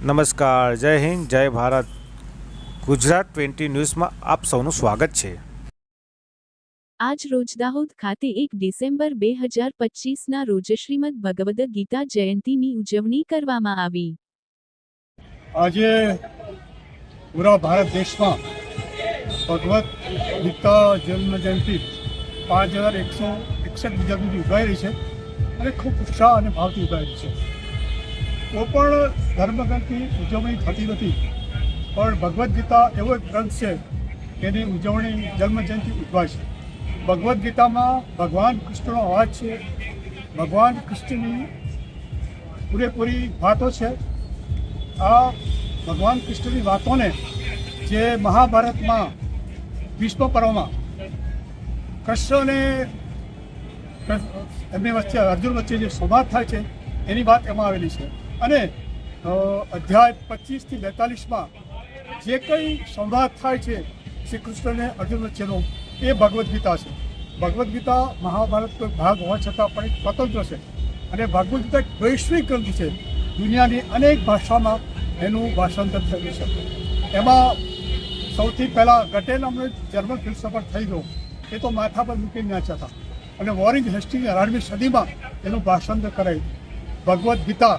નમસ્કાર જય હિન્દ જય ભારત. ગુજરાત ટ્વેન્ટી ન્યૂઝમાં આપ સૌનું સ્વાગત છે. આજ રોજ દાહોદ ખાતે એક ડિસેમ્બર બે હજાર પચીસના રોજ શ્રીમદ ભગવદ ગીતા જયંતીની ઉજવણી કરવામાં આવી. આજે પૂરા ભારત દેશમાં ભગવદ ગીતા જન્મ જયંતિ પાંચ હજાર એકસો એકસઠ બીજાબીજી ઉગાઈ રહી છે અને ખૂબ ઉત્સાહ અને ભાવથી ઉગાઈ રહી છે. કોઈ પણ ધર્મગ્રંથની ઉજવણી થતી નથી. પણ ભગવદ્ ગીતા એવો એક ગ્રંથ છે એની ઉજવણી જન્મ જયંતિ ઉજવાય છે ભગવદ્ ગીતામાં ભગવાન કૃષ્ણનો અવાજ છે. ભગવાન કૃષ્ણની પૂરેપૂરી વાતો છે. આ ભગવાન કૃષ્ણની વાતોને જે મહાભારતમાં વિશ્વ પર્વમાં કૃષ્ણને એમની વચ્ચે અર્જુન વચ્ચે જે સંવાદ થાય છે, એની વાત એમાં આવેલી છે. અને અધ્યાય પચીસથી બેતાલીસમાં જે કંઈ સંવાદ થાય છે શ્રી કૃષ્ણને અર્જુન વચ્ચેનો એ ભગવદ્ ગીતા છે. ભગવદ્ ગીતા મહાભારતનો ભાગ હોવા છતાં પણ એક સ્વતંત્ર છે. અને ભગવદ્ ગીતા એક વૈશ્વિક ગ્રંથ છે. દુનિયાની અનેક ભાષામાં એનું ભાષાંતર થયું છે. એમાં સૌથી પહેલાં ગટે નામનો જર્મન ફિલસફર થઈ ગયો. એ તો માથા પર મૂકીને નાચ્યા હતા. અને વોરિંગ હેસ્ટિંગ અઢારમી સદીમાં એનું ભાષાંતર કરાયું. ભગવદ્ ગીતા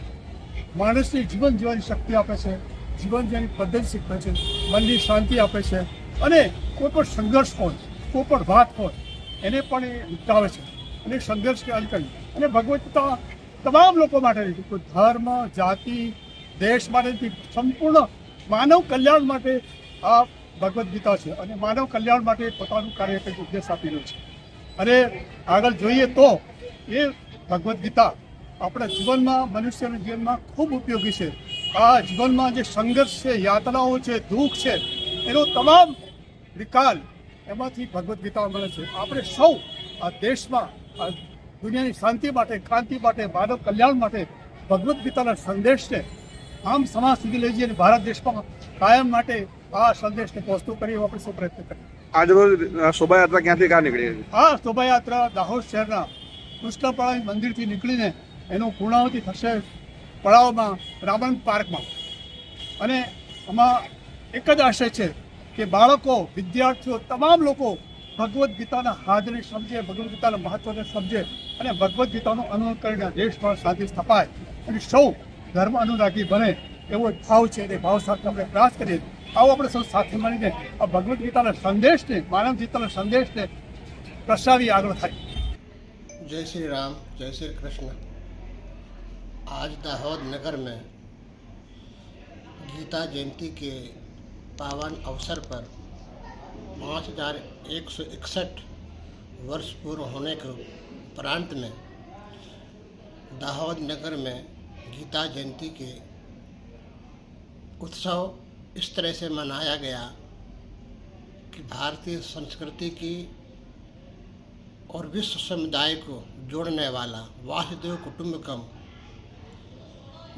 માણસની જીવન જીવવાની શક્તિ આપે છે, જીવન જીવવાની પદ્ધતિ શીખવે છે, મનની શાંતિ આપે છે અને કોઈ પણ સંઘર્ષ હોય, કોઈ પણ વાત હોય, એને પણ એ ઉતાવે છે. અને સંઘર્ષને હલ કરી. અને ભગવદ્ ગીતા તમામ લોકો માટે ધર્મ, જાતિ, દેશ માટે સંપૂર્ણ માનવ કલ્યાણ માટે આ ભગવદ્ ગીતા છે. અને માનવ કલ્યાણ માટે પોતાનું કાર્ય કંઈક ઉપદેશ આપી રહ્યું છે. અને આગળ જોઈએ તો એ ભગવદ્ ગીતા આપણા જીવનમાં મનુષ્યના જીવનમાં ખૂબ ઉપયોગી છે. આ જીવનમાં જે સંઘર્ષ છે યાતનાઓ છે દુઃખ છે એનો તમામ નિકાલ એમાંથી ભગવદ્ ગીતા મળે છે. આપણે સૌ આ દેશમાં આ દુનિયાની શાંતિ માટે ક્રાંતિ માટે માનવ કલ્યાણ માટે ભગવદ્ ગીતાના સંદેશને આમ સમાજ સુધી લઈ જઈને ભારત દેશમાં કાયમ માટે આ સંદેશને પહોંચતું કરી આપણે સૌ પ્રયત્ન કરીએ. આજરોજ શોભાયાત્રા ક્યાંથી ક્યાં નીકળી આ શોભાયાત્રા દાહોદ શહેરના કૃષ્ણપાળા મંદિરથી નીકળીને એનું પૂર્ણાવતી થશે પડાવમાં, રાવણ પાર્કમાં. અને આમાં એક જ આશય છે કે બાળકો, વિદ્યાર્થીઓ, તમામ લોકો ભગવદ્ ગીતાના હાજરી સમજે, ભગવદ્ ગીતાના મહત્વને સમજે અને ભગવદ્ ગીતાનું અનુસરણ કરીને દેશમાં શાંતિ સ્થપાય. અને સૌ ધર્મ અનુરાગી બને એવો ભાવ છે એ ભાવ સાથે આપણે પ્રયાસ કરીએ. આવો આપણે સૌ સાથે મળીને આ ભગવદ્ ગીતાના સંદેશને, માનવ ગીતાના સંદેશને પ્રસારી આગળ થાય. જય શ્રી રામ, જય શ્રી કૃષ્ણ. आज दाहोद नगर में गीता जयंती के पावन अवसर पर पाँच हज़ार एक सौ इकसठ वर्ष पूर्व होने के उपरांत में दाहोद नगर में गीता जयंती के उत्सव इस तरह से मनाया गया कि भारतीय संस्कृति की और विश्व समुदाय को जोड़ने वाला वासुदेव कुटुंबकम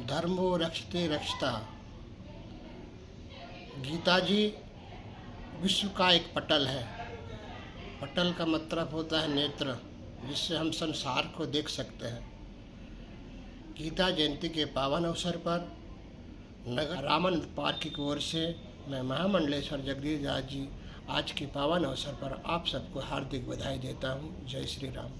धर्मो रक्षते रक्षता। गीता जी विश्व का एक पटल है। पटल का मतलब होता है नेत्र, जिससे हम संसार को देख सकते हैं। गीता जयंती के पावन अवसर पर नगर रामन पार्क की ओर से मैं महामंडलेश्वर जगदीश दास जी आज के पावन अवसर पर आप सबको हार्दिक बधाई देता हूँ। जय श्री राम।